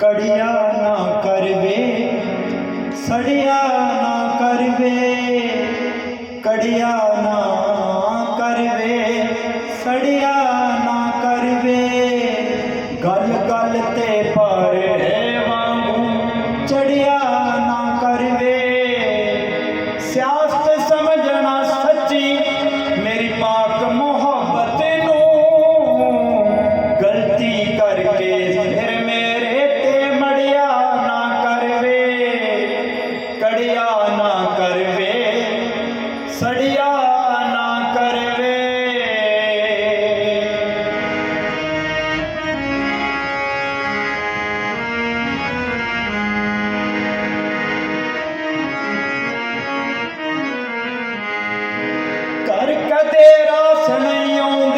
ਕੜੀਆਂ ਨਾ ਕਰਵੇ, ਸੜਿਆ ਨਾ ਕਰਵੇ, ਕੜੀਆਂ ਨਾ ਕਰਵੇ, ਸੜਿਆ ਨਾ ਕਰਵੇ। ਗੱਲ ਗੱਲ ਤੇ ਪਾ ਕਰ ਕਦੇ ਰਾਸ ਨਹੀਂ ਆਉਂਦੀ।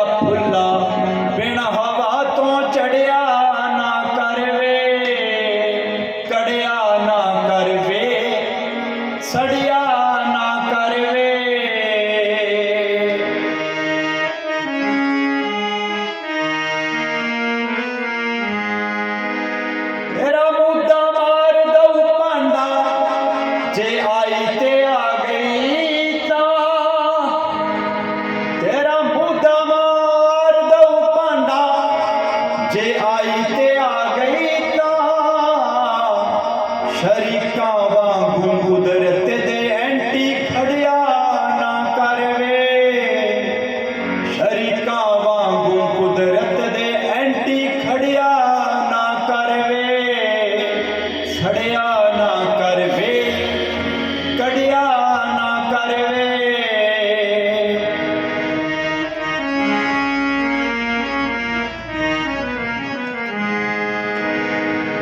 ਜੇ ਆਈ ਤੇ ਆ ਗਈ ਤਾਂ ਤੇਰਾ ਮੂਦਾ ਮਾਰ ਦਊ ਭਾਂਡਾ। ਜੇ ਆਈ ਤੇ ਆ ਗਈ ਤਾਂ ਸ਼ਰੀ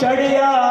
चढ़िया